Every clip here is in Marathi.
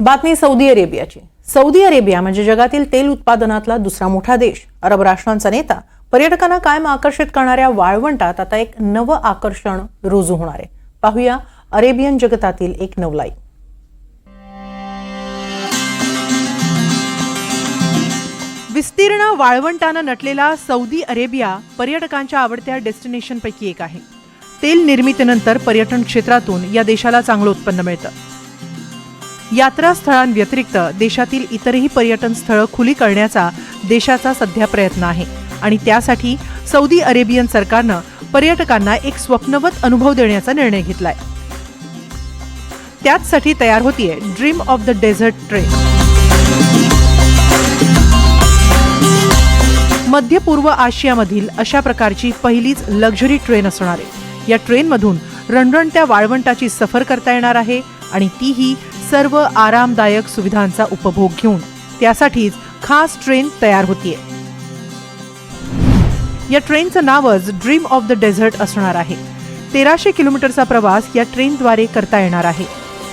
बातमी सौदी अरेबियाची. सौदी अरेबिया म्हणजे जगातील तेल उत्पादनातला दुसरा मोठा देश. अरब राष्ट्रांचा नेता. पर्यटकांना कायम आकर्षित करणाऱ्या वाळवंटात आता एक नवं आकर्षण रुजू होणार आहे. पाहूया अरेबियन जगतातील एक नवलाई विस्तीर्ण वाळवंटानं नटलेला सौदी अरेबिया पर्यटकांच्या आवडत्या डेस्टिनेशनपैकी एक आहे. तेल निर्मितीनंतर पर्यटन क्षेत्रातून या देशाला चांगलं उत्पन्न मिळतं. यात्रास्थळांव्यतिरिक्त देशातील इतरही पर्यटन स्थळं खुली करण्याचा देशाचा सध्या प्रयत्न आहे. आणि त्यासाठी सौदी अरेबियन सरकारनं पर्यटकांना एक स्वप्नवत अनुभव देण्याचा निर्णय घेतलाय. त्याचसाठी तयार होतीये dream of the desert train मध्य पूर्व आशियामधील अशा प्रकारची पहिलीच लक्झरी ट्रेन असणार आहे. या ट्रेनमधून रणरणत्या वाळवंटाची सफर करता येणार आहे आणि तीही सर्व आरामदायक सुविधांचा उपभोग घेऊन त्यासाठीच खास ट्रेन तयार होतीये. या ट्रेनचं नावच ड्रीम ऑफ द डेझर्ट असणार आहे. तेराशे किलोमीटरचा प्रवास या ट्रेनद्वारे करता येणार आहे.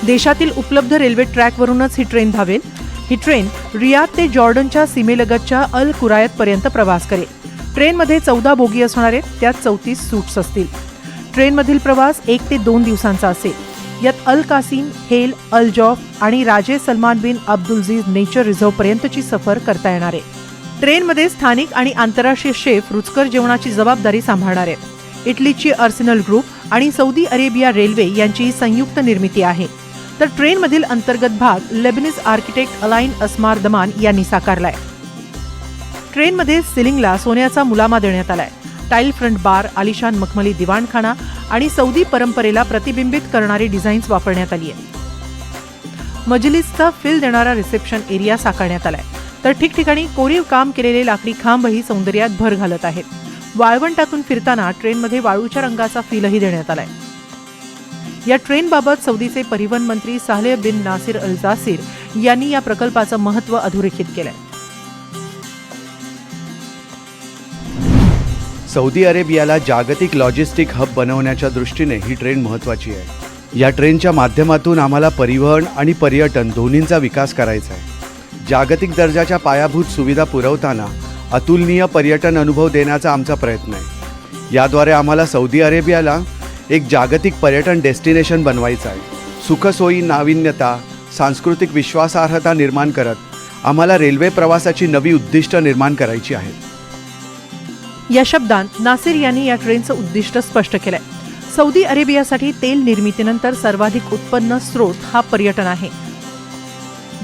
देशातील उपलब्ध रेल्वे ट्रॅकवरूनच ही ट्रेन धावेल. ही ट्रेन रियाद ते जॉर्डनच्या सीमेलगतच्या अल कुरायतपर्यंत प्रवास करेल. ट्रेनमध्ये चौदा बोगी असणार आहेत त्यात चौतीस सूट्स असतील. ट्रेनमधील प्रवास एक ते दोन दिवसांचा असेल. यात अल कासिम हेल अल जॉफ आणि राजे सलमान बिन अब्दुलजीज नेचर रिझर्व्हपर्यंतची सफर करता येणार आहे. ट्रेनमध्ये स्थानिक आणि आंतरराष्ट्रीय शेफ रुचकर जेवणाची जबाबदारी सांभाळणार आहेत. इटलीची अर्सेनल ग्रुप आणि सौदी अरेबिया रेल्वे यांची संयुक्त निर्मिती आहे. तर ट्रेनमधील अंतर्गत भाग लेबनिस आर्किटेक्ट अलाइन अस्मार दमान यांनी साकारलाय. ट्रेनमध्ये सिलिंगला सोन्याचा मुलामा देण्यात आलाय. टाईल फ्रंट बार आलिशान मखमली दिवाणखाना आणि सौदी परंपरेला प्रतिबिंबित करणारी डिझाईन्स वापरण्यात आली आहे. मजलिसचा फील देणारा रिसेप्शन एरिया साकारण्यात आलाय. तर ठिकठिकाणी कोरीव काम केलेले लाकडी खांबही सौंदर्यात भर घालत आहेत. वाळवंटातून फिरताना ट्रेनमध्ये वाळूच्या रंगाचा फीलही देण्यात आलाय. या ट्रेनबाबत सौदीचे परिवहन मंत्री सालेह बिन नासिर अल जासीर यांनी या प्रकल्पाचं महत्त्व अधोरेखित केलंय. सौदी अरेबियाला जागतिक लॉजिस्टिक हब बनवण्याच्या दृष्टीने ही ट्रेन महत्त्वाची आहे. या ट्रेनच्या माध्यमातून आम्हाला परिवहन आणि पर्यटन दोन्हींचा विकास करायचा आहे. जागतिक दर्जाच्या पायाभूत सुविधा पुरवताना अतुलनीय पर्यटन अनुभव देण्याचा आमचा प्रयत्न आहे. याद्वारे आम्हाला सौदी अरेबियाला एक जागतिक पर्यटन डेस्टिनेशन बनवायचं आहे. सुखसोयी नाविन्यता सांस्कृतिक विश्वासार्हता निर्माण करत आम्हाला रेल्वे प्रवासाची नवी उद्दिष्ट निर्माण करायची आहेत. या शब्दांत नासिर यांनी या ट्रेनचं उद्दिष्ट स्पष्ट केलंय. सौदी अरेबियासाठी तेल निर्मितीनंतर सर्वाधिक उत्पन्न स्रोत हा पर्यटन आहे.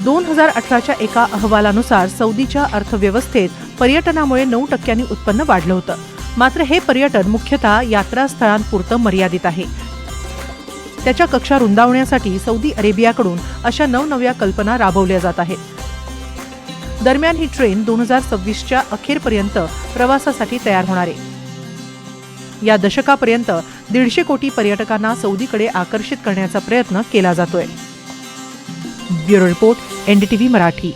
दोन हजार अठराच्या एका अहवालानुसार सौदीच्या अर्थव्यवस्थेत पर्यटनामुळे नऊ टक्क्यांनी उत्पन्न वाढलं होतं. मात्र हे पर्यटन मुख्यतः यात्रास्थळांपुरतं मर्यादित आहे. त्याच्या कक्षा रुंदावण्यासाठी सौदी अरेबियाकडून अशा नवनव्या कल्पना राबवल्या जात आहेत. दरम्यान ही ट्रेन दोन हजार सव्वीसच्या अखेरपर्यंत प्रवासासाठी तयार होणार आहे. या दशकापर्यंत दीडशे कोटी पर्यटकांना सौदीकडे आकर्षित करण्याचा प्रयत्न केला जातोय. Bureau report NDTV Marathi.